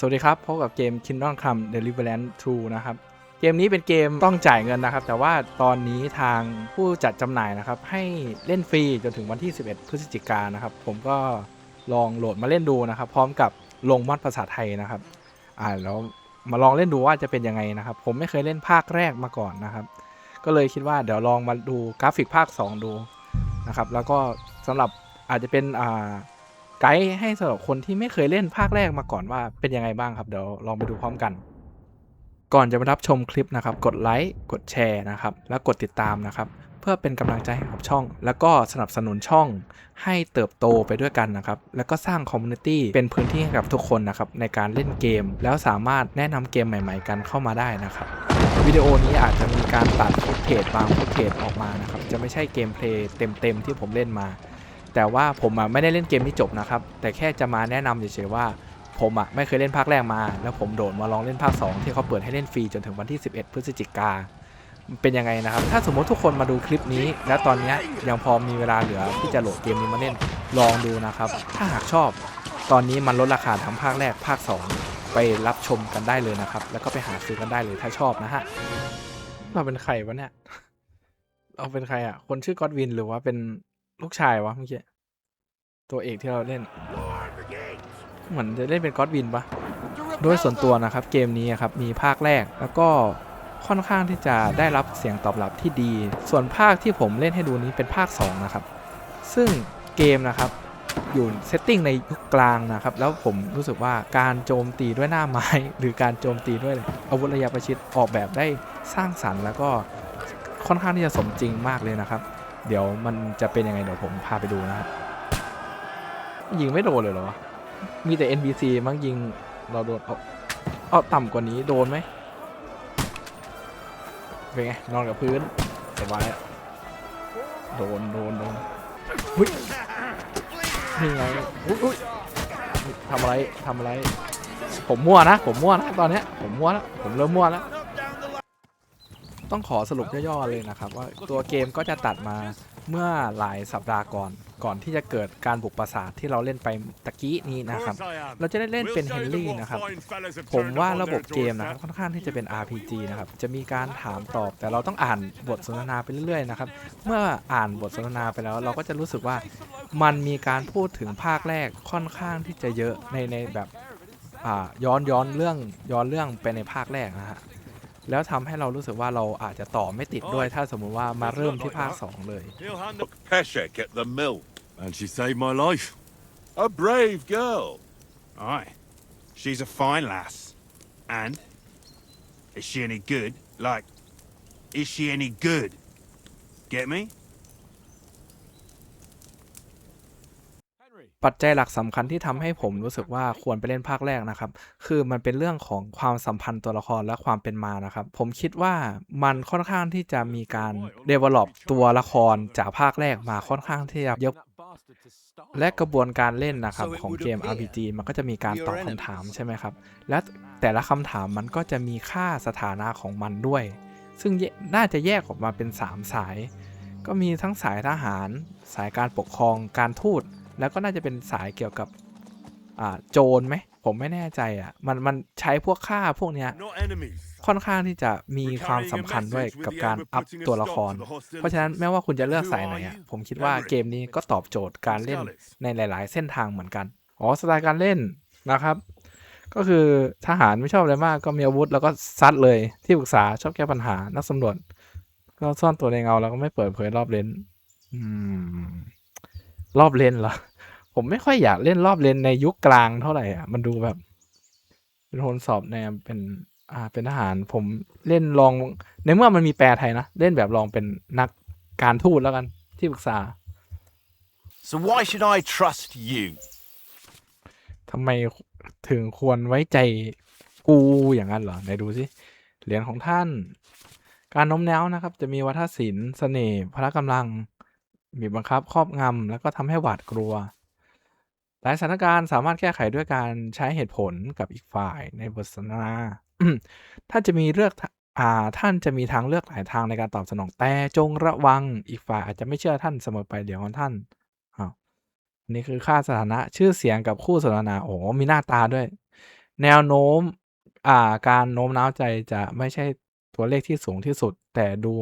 สวัสดีครับพบกับเกม Kingdom Come Deliverance 2 นะครับ เกมนี้เป็นเกมต้องจ่ายเงินนะครับ แต่ว่าตอนนี้ทางผู้จัดจำหน่ายนะครับ ให้เล่นฟรีจนถึงวันที่ 11 พฤศจิกายนนะครับ ผมก็ลองโหลดมาเล่นดูนะครับ พร้อมกับลงมอดภาษาไทยนะครับ อ่าแล้วมาลองเล่นดูว่าจะเป็นยังไงนะครับ ผมไม่เคยเล่นภาคแรกมาก่อนนะครับ ก็เลยคิดว่าเดี๋ยวลองมาดูกราฟิกภาค 2 ดูนะครับ แล้วก็สำหรับอาจจะเป็นอ่า ไกด์ให้สำหรับคนที่ไม่เคยเล่นภาคแรกมาก่อนว่าเป็นยังไงบ้างครับเดี๋ยวลองไปดูพร้อมกัน ก่อนจะไปรับชมคลิปนะครับ กดไลค์กดแชร์นะครับ แล้วกดติดตามนะครับ เพื่อเป็นกำลังใจให้กับช่อง แล้วก็สนับสนุนช่อง ให้เติบโตไปด้วยกันนะครับ แล้วก็สร้างคอมมูนิตี้เป็นพื้นที่ให้กับทุกคนนะครับในการเล่นเกม แล้วสามารถแนะนำเกมใหม่ ๆ กันเข้ามาได้นะครับวิดีโอนี้อาจจะมีการตัดฟุตเทจบางฟุตเทจออกมานะครับจะไม่ใช่เกมเพลย์เต็มๆที่ผมเล่นมา แต่ว่าผมอะไม่ได้เล่นเกมนี้จบนะครับ แต่แค่จะมาแนะนำเฉยๆว่า ผมอะไม่เคยเล่นภาคแรกมา แล้วผมโดดมาลองเล่นภาค 2 ที่เขาเปิดให้เล่นฟรีจนถึงวันที่ 11 พฤศจิกาเป็นยังไงนะครับ ถ้าสมมติทุกคนมาดูคลิปนี้ แล้วตอนนี้ยยังพอมีเวลาเหลือที่จะโหลดเกมนี้มาเล่นลองดูนะครับ ถ้าหากชอบ ตอนนี้มันลดราคาทั้งภาคแรกภาค 2 ไปรับชมกันได้เลยนะครับ แล้วก็ไปหาซื้อกันได้เลยถ้าชอบนะฮะเราเป็นใครวะเนี่ยเราเป็นใครอะ คนชื่อก็อดวินหรือว่าเป็น ลูกชายวะเมื่อกี้ตัวเอกที่เราเล่น เหมือนจะเล่นเป็นก็อดวินปะโดยส่วนตัวนะครับเกมนี้ครับมีภาคแรกแล้วก็ค่อนข้างที่จะได้รับเสียงตอบรับที่ดี ส่วนภาคที่ผมเล่นให้ดูนี้เป็นภาค 2 นะครับ ซึ่งเกมนะครับอยู่เซตติ้งในยุคกลางนะครับ แล้วผมรู้สึกว่าการโจมตีด้วยหน้าไม้ หรือการโจมตีด้วยอาวุธระยะประชิดออกแบบได้สร้างสรรค์ แล้วก็ค่อนข้างที่จะสมจริงมากเลยนะครับ เดี๋ยวมันจะเป็นยังไงเดี๋ยวผมพาไปดูนะครับยิงไม่โดนเลยเหรอวะ มีแต่ NPC มั้งยิงเราโดนเอาเอาต่ำกว่านี้โดนไหมเป็นไงนอนกับพื้นสบายอะโดนโดนโดนหุ้ยนี่ไงอุ้ยทำอะไรทำอะไร ผมมั่วนะ ผมมั่วนะตอนเนี้ยผมมั่วแล้วผมเริ่มมั่วแล้ว ต้องขอสรุปย่อๆเลยนะครับว่าตัวเกมก็จะตัดมาเมื่อหลายสัปดาห์ก่อน ก่อนที่จะเกิดการบุกปราสาทที่เราเล่นไปตะกี้นี้นะครับ เราจะได้เล่นเป็นเฮนรี่นะครับ ผมว่าระบบเกมนะครับค่อนข้างที่จะเป็น RPG นะครับ จะมีการถามตอบ แต่เราต้องอ่านบทสนทนาไปเรื่อยๆนะครับ เมื่ออ่านบทสนทนาไปแล้ว เราก็จะรู้สึกว่ามันมีการพูดถึงภาคแรกค่อนข้างที่จะเยอะในในแบบย้อนย้อนเรื่องย้อนเรื่องไปในภาคแรกนะฮะ แล้วทำให้เรารู้สึกว่าเราอาจจะต่อไม่ติดด้วย ถ้าสมมุติว่ามาเริ่มที่ภาค 2 เลย Look, Peshek at the mill. And she saved my life. A brave girl. Aye. She's a fine lass. And? Is she any good? Like, is she any good? Get me? ปัจจัยหลักสำคัญที่ทำให้ผมรู้สึกว่าควรไปเล่นภาคแรกนะครับ คือมันเป็นเรื่องของความสัมพันธ์ตัวละครและความเป็นมานะครับ ผมคิดว่ามันค่อนข้างที่จะมีการ develop ตัวละครจากภาคแรกมาค่อนข้างที่จะเยอะและกระบวนการเล่นนะครับของเกม RPG มันก็จะมีการตอบคำถามใช่ไหมครับ และแต่ละคำถามมันก็จะมีค่าสถานะของมันด้วย ซึ่งน่าจะแยกออกมาเป็น 3 สาย ก็มีทั้งสายทหาร สายการปกครองการทูต แล้วก็น่าจะเป็นสายเกี่ยวกับอ่าโจรไหมผมไม่แน่ใจอะมันมันใช้พวกค่าพวกเนี้ย Not enemies. ค่อนข้างที่จะมีความสำคัญด้วยกับการอัพตัวละคร เพราะฉะนั้นแม้ว่าคุณจะเลือกสายไหนอะผมคิดว่าเกมนี้ก็ตอบโจทย์การเล่นในหลาย ๆ เส้นทางเหมือนกันอ๋อสไตล์การเล่นนะครับ ก็คือทหารไม่ชอบอะไรมากก็มีอาวุธแล้วก็ซัดเลยที่ปรึกษาชอบแก้ปัญหานักสำรวจ ก็ซ่อนตัวในเงาแล้วก็ไม่เปิดเผยรอบเลนอืม รอบเลนเหรอ ผมไม่ค่อยอยากเล่นรอบเลนในยุคกลางเท่าไหร่อะ มันดูแบบเป็นคนสอบแนวเป็น อ่า เป็นทหาร ผมเล่นลอง ในเมื่อมันมีแปลไทยนะ เล่นแบบลองเป็นนักการทูตแล้วกันที่ปรึกษา So why should I trust you? ทำไมถึงควรไว้ใจกูอย่างนั้นเหรอ ไหนดูสิ เหรียญของท่าน การโน้มน้าวนะครับ จะมีวัฒนศิลป์เสน่ห์พละกำลัง บีบบังคับ ครอบงำ แล้วก็ทำให้หวาดกลัว หลายสถานการณ์สามารถแก้ไขด้วยการใช้เหตุผลกับอีกฝ่ายในบทสนทนาท่านจะมีเลือกทอ่า ท่านจะมีทางเลือกหลายทางในการตอบสนอง แต่จงระวังอีกฝ่ายอาจจะไม่เชื่อท่านเสมอไป เดี๋ยวของท่าน อ้าว นี่คือค่าสถานะ ชื่อเสียงกับคู่สนทนา โอ้โหมีหน้าตาด้วย แนวโน้ม อ่า การโน้มน้าวใจจะไม่ใช่ตัวเลขที่สูงที่สุด แต่ดู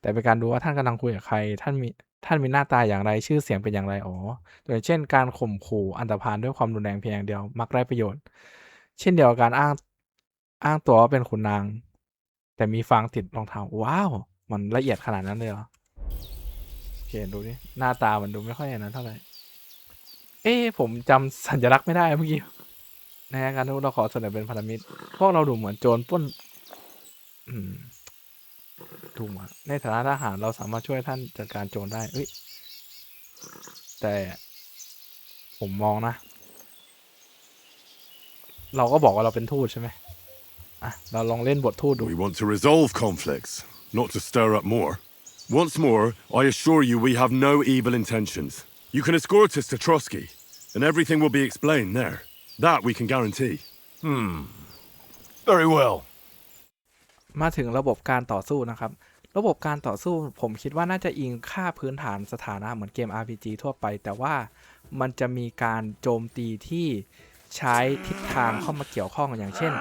แต่เป็นการดูว่าท่านกำลังคุยกับใคร ท่านมี ท่านมีหน้าตาอย่างไร ชื่อเสียงเป็นอย่างไร อ๋ออย่างเช่น การข่มขู่ อันธพาลด้วยความรุนแรงเพียงอย่างเดียว มักไร้ประโยชน์ เช่นเดียวกับการอ้าง อ้างตัวว่าเป็นขุนนาง แต่มีฟางติดรองเท้า ว้าว มันละเอียดขนาดนั้นเลยเหรอโอเคดูดิ หน้าตามันดูไม่ค่อยอย่างนั้นเท่าไหร่ เอ๊ะผมจำสัญลักษณ์ไม่ได้เมื่อกี้ในการทูตเราขอเสนอเป็นพันธมิตร พวกเราดูเหมือนโจรป้น อืม ดูเหมือนในฐานะทหารเราสามารถช่วยท่านจัดการโจรได้เอ้ยแต่ผมมองนะ เราก็บอกว่าเราเป็นทูตใช่ไหมอะเราลองเล่นบททูตดู We want to resolve conflicts, not to stir up more. Once more, I assure you we have no evil intentions. You can escort us to Trotsky, and everything will be explained there. That we can guarantee. Very well. มาถึงระบบการต่อสู้นะครับ ระบบการต่อสู้ผมคิดว่าน่าจะอิงค่าพื้นฐานสถานะเหมือนเกม RPG ทั่วไป แต่ว่ามันจะมีการโจมตีที่ใช้ทิศทางเข้ามาเกี่ยวข้องอย่างเช่น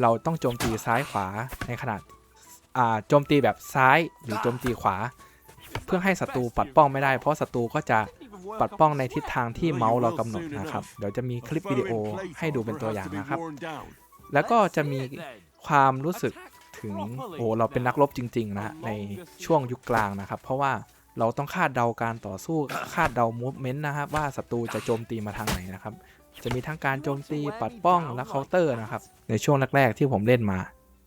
เราต้องโจมตีซ้ายขวาในขนาดโจมตีแบบซ้ายหรือโจมตีขวา เพื่อให้ศัตรูปัดป้องไม่ได้ เพราะศัตรูก็จะปัดป้องในทิศทางที่เมาส์เรากำหนดนะครับ เดี๋ยวจะมีคลิปวิดีโอให้ดูเป็นตัวอย่างนะครับ แล้วก็จะมีความรู้สึก ถึงโอ้เราเป็นนักรบจริง ๆ นะฮะในช่วงยุคกลางนะครับ เพราะว่าเราต้องคาดเดาการต่อสู้คาดเดามูฟเมนต์นะครับว่าศัตรูจะโจมตีมาทางไหนนะครับ จะมีทั้งการโจมตีปัดป้องและเคาน์เตอร์นะครับ ในช่วงแรกๆที่ผมเล่นมา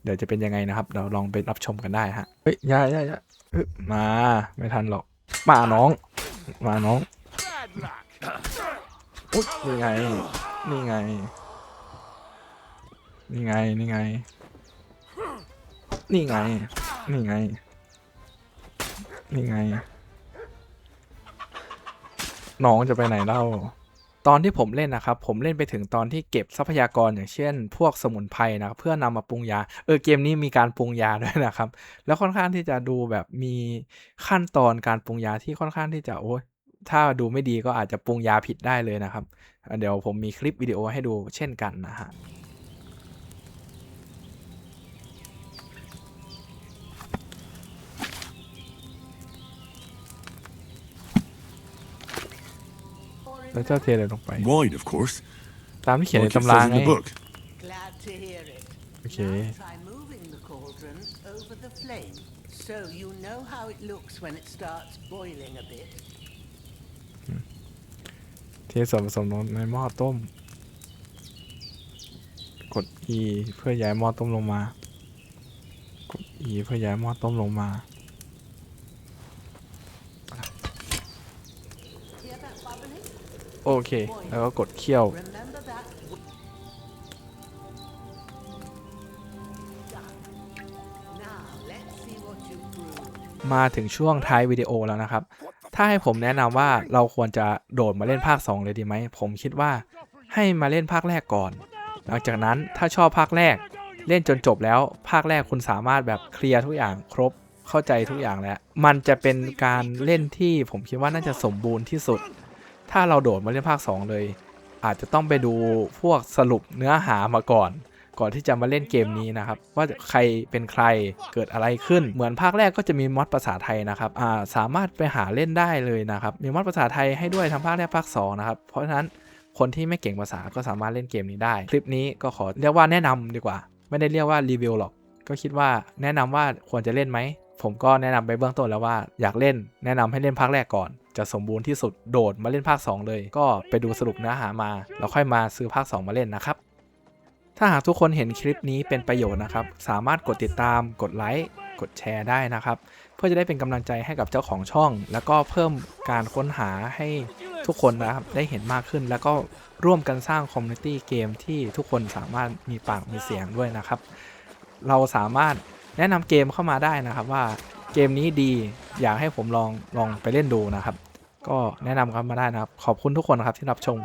เดี๋ยวจะเป็นยังไงนะครับ เราลองไปรับชมกันได้ฮะเฮ้ยอย่าอย่าอย่าเฮ้ยมาไม่ทันหรอก มาน้อง มาน้องอุ๊ยนี่ไง นี่ไง นี่ไง นี่ไง นี่ไง นี่ไง นี่ไง น้องจะไปไหนเล่า ตอนที่ผมเล่นนะครับ ผมเล่นไปถึงตอนที่เก็บทรัพยากรอย่างเช่น พวกสมุนไพรนะรเพื่อนำมาปรุงยา เออเกมนี้มีการปรุงยาด้วยนะครับ แล้วค่อนข้างที่จะดูแบบมีขั้นตอนการปรุงยาที่ค่อนข้างที่จะโอ้ยถ้าดูไม่ดีก็อาจจะปรุงยาผิดได้เลยนะครับ เดี๋ยวผมมีคลิปวิดีโอให้ดูเช่นกันนะฮะ แล้วเจ้าเทเลยลงไป Wide, of course. ตามที่เขียนใน Like it ตำรา says in ไง the book. Glad to hear it. Okay. Now try moving the cauldron over the flame, so you know how it looks when it starts boiling a bit. เทส่วนผสมลงในหม้อต้ม กด E เพื่อย้ายหม้อต้มลงมา กด E เพื่อย้ายหม้อต้มลงมา Hear that bubbling? โอเค แล้วก็กดเคี่ยว มาถึงช่วงท้ายวิดีโอแล้วนะครับ ถ้าให้ผมแนะนำว่าเราควรจะโดดมาเล่นภาค 2 เลยดีไหม ผมคิดว่าให้มาเล่นภาคแรกก่อน หลังจากนั้นถ้าชอบภาคแรก เล่นจนจบแล้ว ภาคแรกคุณสามารถแบบเคลียร์ทุกอย่างครบเข้าใจทุกอย่างแล้ว มันจะเป็นการเล่นที่ผมคิดว่าน่าจะสมบูรณ์ที่สุด ถ้าเราโดดมาเล่นภาค 2 เลย อาจจะต้องไปดูพวกสรุปเนื้อหามาก่อน ก่อนที่จะมาเล่นเกมนี้นะครับ ว่าใครเป็นใครเกิดอะไรขึ้น เหมือนภาคแรกก็จะมีมอดภาษาไทยนะครับอ่าสามารถไปหาเล่นได้เลยนะครับ มีมอดภาษาไทยให้ด้วยทั้งภาคแรกภาค2นะครับเพราะฉะนั้นคนที่ไม่เก่งภาษาก็สามารถเล่นเกมนี้ได้ คลิปนี้ก็ขอเรียกว่าแนะนำดีกว่า ไม่ได้เรียกว่ารีวิวหรอก ก็คิดว่าแนะนำว่าควรจะเล่นไหม ผมก็แนะนำไปเบื้องต้นแล้วว่าอยากเล่น แนะนำให้เล่นภาคแรกก่อน จะสมบูรณ์ที่สุดโดดมาเล่นภาค 2 เลย ก็ไปดูสรุปเนื้อหามา แล้วค่อยมาซื้อภาค 2 มาเล่นนะครับ ถ้าหากทุกคนเห็นคลิปนี้เป็นประโยชน์นะครับ สามารถกดติดตามกดไลค์กดแชร์ได้นะครับ เพื่อจะได้เป็นกำลังใจให้กับเจ้าของช่อง แล้วก็เพิ่มการค้นหาให้ทุกคนนะครับได้เห็นมากขึ้น แล้วก็ร่วมกันสร้างคอมมูนิตี้เกมที่ทุกคนสามารถมีปากมีเสียงด้วยนะครับ เราสามารถแนะนำเกมเข้ามาได้นะครับว่าเกมนี้ดีอยากให้ผมลองลองไปเล่นดูนะครับ ก็แนะนำกันมาได้นะครับ ขอบคุณทุกคนนะครับที่รับชม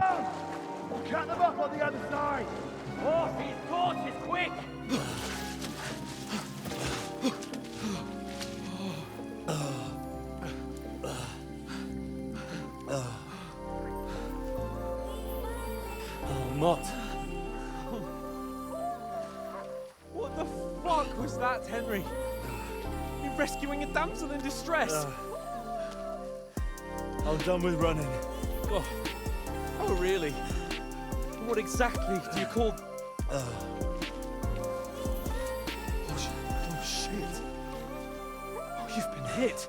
Cut them up on the other side. Horses, horses, quick! Mott. was that, Henry? You're rescuing a damsel in distress. I'm done with running. oh. oh, really? What exactly do you call? Uh. Oh, sh- oh shit. Oh, you've been hit.